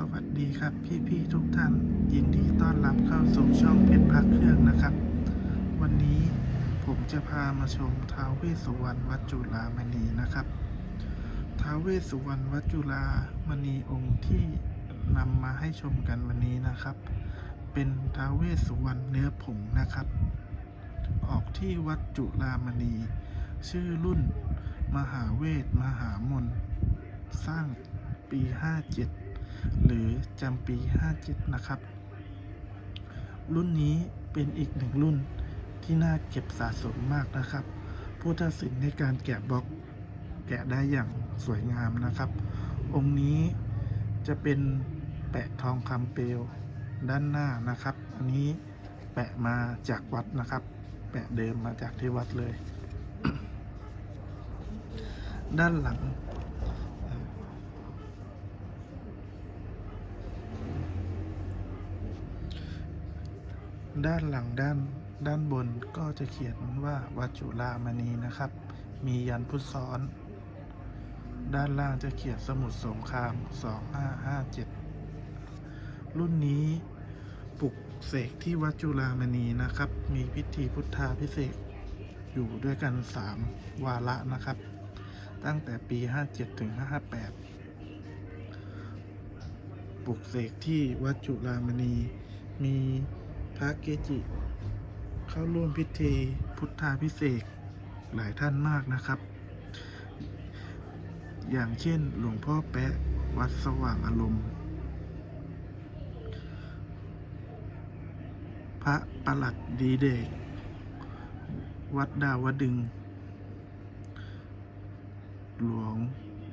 สวัสดีครับ พี่ๆทุกท่าน ยินดีต้อนรับเข้าสู่ช่องเพชรพักเครื่องนะครับ วันนี้ผมจะพามาชมท้าวเวสสุวรรณวัดจุฬามณีนะครับท้าวเวสสุวรรณวัดจุฬามณีองค์ที่นำมาให้ชมกันวันนี้นะครับ เป็นท้าวเวสสุวรรณเนื้อผงนะครับ ออกที่วัดจุฬามณี ชื่อรุ่น มหาเวทมหามนสร้างปี 57 หรือจำปี 57 นะครับ รุ่นนี้เป็นอีกหนึ่งรุ่นที่น่าเก็บสะสมมากนะครับพุทธศิลป์ในการแกะบล็อกแกะได้อย่างสวยงามนะครับ องค์นี้จะเป็นแปะทองคำเปลวด้านหน้านะครับ อันนี้แปะมาจากวัดนะครับ แปะเดิมมาจากที่วัดเลย ด้านหลัง ด้านหลังด้านด้านบนก็จะเขียนว่าวัดจุฬามณีนะครับ มียันพุทธซ้อน ด้านล่างจะเขียนสมุดสงคราม 2557 รุ่นนี้ปลุกเสกที่วัดจุฬามณีนะครับ มีพิธีพุทธาพิเศษอยู่ด้วยกัน 3 วาระนะครับ ตั้งแต่ปี 57 ถึง58ปลุกเสกที่วัดจุฬามณีมี พระเกจิ เข้าร่วมพิธีพุทธาพิเศษหลายท่านมากนะครับ อย่างเช่นหลวงพ่อแปะวัดสว่างอารมณ์ พระประหลัดดีเดชวัดดาวดึง หลวง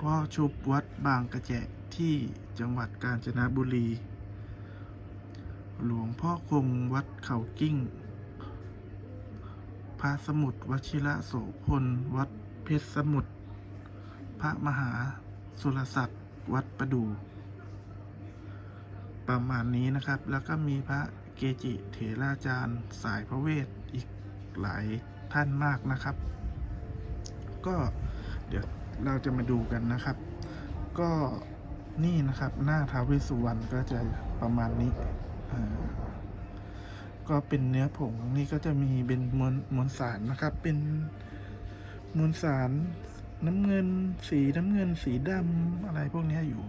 พ่อชุบวัดบางกระแจที่จังหวัดกาญจนบุรี หลวงพ่อคงวัดเขากิ้ง พระสมุทรวชิระโสพล วัดเพชรสมุทร พระมหาสุรศักดิ์วัดประดู ประมาณนี้นะครับ แล้วก็มีพระเกจิเถราจารย์สายพระเวทอีกหลายท่านมากนะครับ ก็เดี๋ยวเราจะมาดูกันนะครับ ก็นี่นะครับหน้าท้าวเวสสุวรรณก็จะประมาณนี้ ก็เป็นเนื้อผงนี่ก็จะมีเป็นมวลมวลสารนะครับ เป็นมวลสารน้ำเงิน สีน้ำเงิน สีดำอะไรพวกนี้อยู่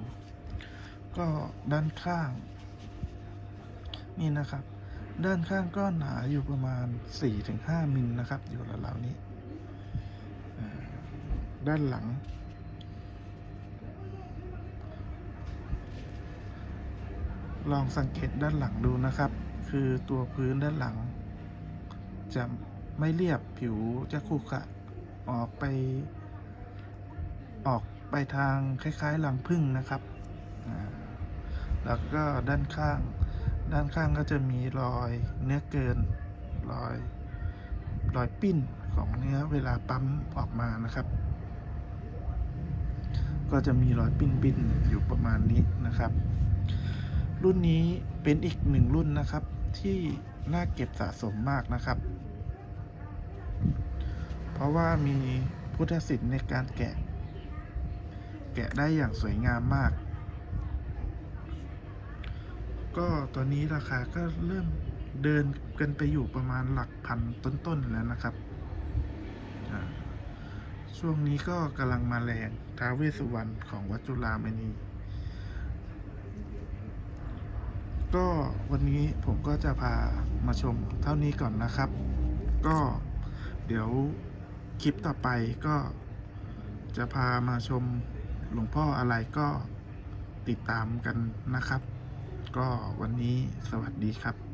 ก็ด้านข้าง นี่นะครับ ด้านข้างก็หนาอยู่ประมาณ 4-5มิลนะครับ อยู่ราวๆนี้ ด้านหลัง ลองสังเกตด้านหลังดูนะครับ คือตัวพื้นด้านหลัง จะไม่เรียบผิวจะขรุขระออกไป ออกไปทางคล้ายๆหลังพึ่งนะครับ แล้วก็ด้านข้าง ด้านข้างก็จะมีรอยเนื้อเกิน รอย รอยปิ้นของเนื้อเวลาปั๊มออกมานะครับ ก็จะมีรอยปิ้นๆอยู่ประมาณนี้นะครับ รุ่นนี้เป็นอีกหนึ่งรุ่นนะครับ ที่น่าเก็บสะสมมากนะครับ เพราะว่ามีพุทธศิลป์ในการแกะ แกะได้อย่างสวยงามมาก ก็ตอนนี้ราคาก็เริ่มเดินกันไปอยู่ประมาณหลักพันต้นๆแล้วนะครับ ช่วงนี้ก็กำลังมาแรงท้าเวสุวรรณของวัดจุฬามณี ก็วันนี้ผมก็จะพามาชมเท่านี้ก่อนนะครับ ก็เดี๋ยวคลิปต่อไปก็จะพามาชมหลวงพ่ออะไรก็ติดตามกันนะครับ ก็วันนี้สวัสดีครับ